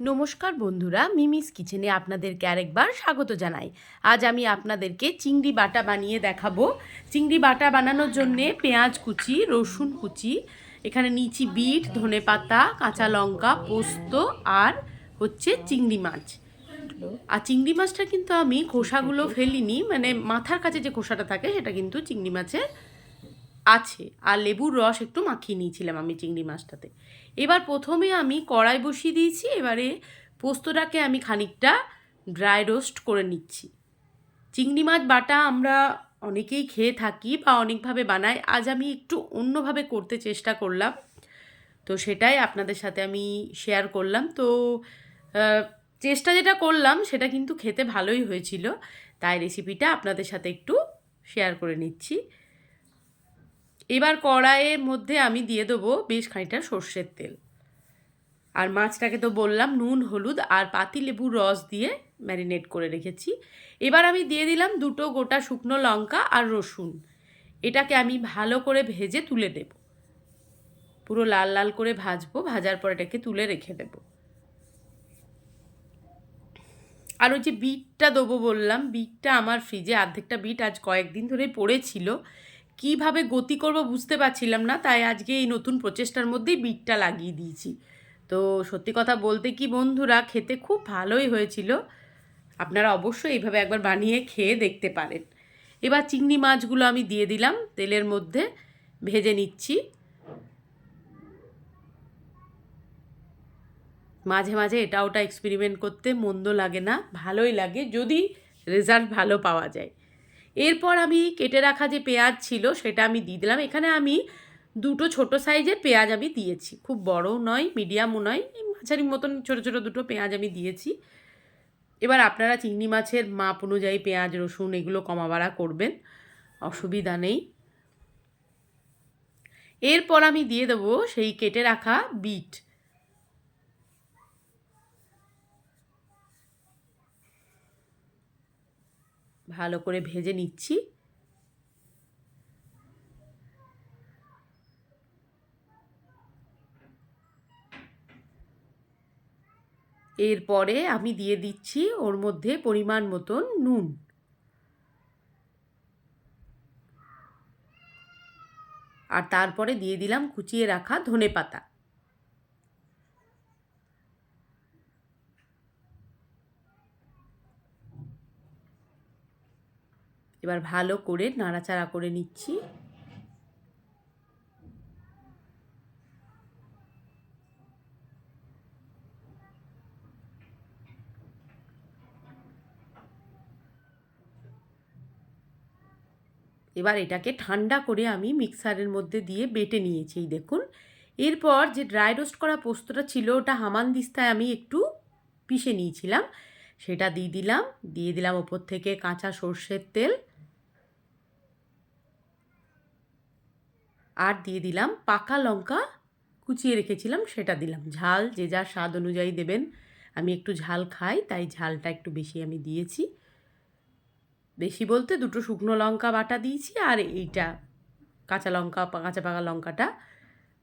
নমস্কার বন্ধুরা, মিমিস কিচেনে আপনাদেরকে আরেকবার স্বাগত জানাই। আজ আমি আপনাদেরকে চিংড়ি বাটা বানিয়ে দেখাবো। চিংড়ি বাটা বানানোর জন্যে পেঁয়াজ কুচি, রসুন কুচি, এখানে নিচি বিট, ধনে পাতা, কাঁচা লঙ্কা, পোস্ত আর হচ্ছে চিংড়ি মাছ। আর চিংড়ি মাছটা কিন্তু আমি খোসাগুলো ফেলিনি মানে মাথার কাছে যে খোসাটা থাকে সেটা কিন্তু চিংড়ি মাছের আছে, আর লেবুর রস একটু মাখিয়ে নিয়েছিলাম আমি চিংড়ি মাছটাতে। এবার প্রথমে আমি কড়াই বসিয়ে দিয়েছি, এবারে পোস্তটাকে আমি খানিকটা ড্রাই রোস্ট করে নিচ্ছি। চিংড়ি মাছ বাটা আমরা অনেকেই খেয়ে থাকি বা অনেকভাবে বানাই, আজ আমি একটু অন্যভাবে করতে চেষ্টা করলাম। তো সেটাই আপনাদের সাথে আমি শেয়ার করলাম। তো চেষ্টা যেটা করলাম সেটা কিন্তু খেতে ভালোই হয়েছিল, তাই রেসিপিটা আপনাদের সাথে একটু শেয়ার করে নিচ্ছি। এবার কড়াইয়ের মধ্যে আমি দিয়ে দেবো বেশ খানিকটা সর্ষের তেল। আর মাছটাকে তো বললাম, নুন, হলুদ আর পাতিলেবুর রস দিয়ে ম্যারিনেট করে রেখেছি। এবার আমি দিয়ে দিলাম দুটো গোটা শুকনো লঙ্কা আর রসুন। এটাকে আমি ভালো করে ভেজে তুলে দেব পুরো লাল লাল করে ভাজবো, ভাজার পর এটাকে তুলে রেখে দেব। আর ওই যে বিটটা দেবো বললাম, বিটটা আমার ফ্রিজে অর্ধেকটা বিট আজ কয়েকদিন ধরে পড়েছিল। কীভাবে গতি করব বুঝতে পারছিলাম না, তাই আজকে এই নতুন প্রচেষ্টার মধ্যেই বিটটা লাগিয়ে দিয়েছি। তো সত্যি কথা বলতে কি বন্ধুরা, খেতে খুব ভালোই হয়েছিল। আপনারা অবশ্যই এইভাবে একবার বানিয়ে খেয়ে দেখতে পারেন। এবার চিংড়ি মাছগুলো আমি দিয়ে দিলাম, তেলের মধ্যে ভেজে নিচ্ছি। মাঝে মাঝে এটা ওটা এক্সপেরিমেন্ট করতে মন্দ লাগে না, ভালোই লাগে, যদি রেজাল্ট ভালো পাওয়া যায়। এরপর আমি কেটে রাখা যে পেঁয়াজ ছিল সেটা আমি দিয়ে দিলাম। এখানে আমি দুটো ছোট সাইজের পেঁয়াজ আমি দিয়েছি। খুব বড়ও নয়, মিডিয়ামও নয় মাঝারি মতন ছোট ছোট দুটো পেঁয়াজ আমি দিয়েছি। এবার আপনারা চিংড়ি মাছের মাপ অনুযায়ী পেঁয়াজ, রসুন এগুলো কমা বাড়া করবেন, অসুবিধা নেই। এরপর আমি দিয়ে দেবো সেই কেটে রাখা বিট। ভালো করে ভেজে নিচ্ছি। এরপরে আমি দিয়ে দিচ্ছি ওর মধ্যে পরিমাণ মতন নুন। আর তারপরে দিয়ে দিলাম কুচিয়ে রাখা ধনে পাতা এবার ভালো করে নাড়াচাড়া করে নিচ্ছি। এবার এটাকে ঠান্ডা করে আমি মিক্সারের মধ্যে দিয়ে বেটে নিয়েছি দেখুন। এরপর যে ড্রাই রোস্ট করা পোস্তটা ছিল, ওটা হামান দিস্তায় আমি একটু পিষে নিয়েছিলাম। সেটা দিয়ে দিলাম দিয়ে দিলাম ওপর থেকে কাঁচা সর্ষের তেল। আর দিয়ে দিলাম পাকা লঙ্কা, কুচিয়ে রেখেছিলাম, সেটা দিলাম। ঝাল যে যার স্বাদ অনুযায়ী দেবেন। আমি একটু ঝাল খাই, তাই ঝালটা একটু বেশি আমি দিয়েছি। বেশি বলতে দুটো শুকনো লঙ্কা বাটা দিয়েছি, আর এইটা কাঁচা লঙ্কা, কাঁচা পাকা লঙ্কাটা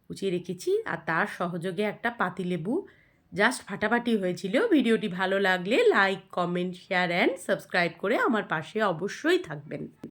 কুচিয়ে রেখেছি। আর তার সহযোগে একটা পাতিলেবু জাস্ট ফাটাফাটি হয়েছিল। ভিডিওটি ভালো লাগলে like, comment, share, and subscribe করে আমার পাশে অবশ্যই থাকবেন।